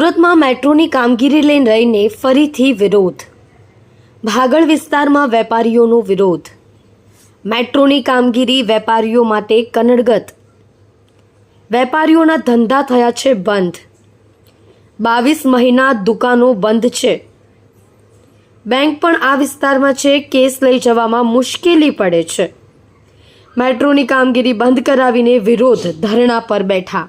સુરતમાં મેટ્રોની કામગીરી લઈને રહીને ફરીથી વિરોધ. ભાગળ વિસ્તારમાં વેપારીઓનો વિરોધ. મેટ્રોની કામગીરી વેપારીઓ માટે કનડગત. વેપારીઓના ધંધા થયા છે બંધ. બાવીસ મહિના દુકાનો બંધ છે. બેંક પણ આ વિસ્તારમાં છે, કેસ લઈ જવામાં મુશ્કેલી પડે છે. મેટ્રોની કામગીરી બંધ કરાવીને વિરોધ ધરણા પર બેઠા.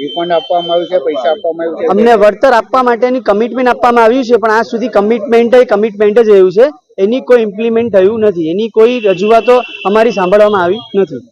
રિફંડ આપવામાં આવ્યું છે, પૈસા આપવામાં આવ્યું છે. અમને વળતર આપવા માટેની કમિટમેન્ટ આપવામાં આવ્યું છે, પણ આજ સુધી કમિટમેન્ટ કમિટમેન્ટ જ રહ્યું છે. એની કોઈ ઇમ્પ્લિમેન્ટ થયું નથી. એની કોઈ રજૂઆતો અમારી સાંભળવામાં આવી નથી.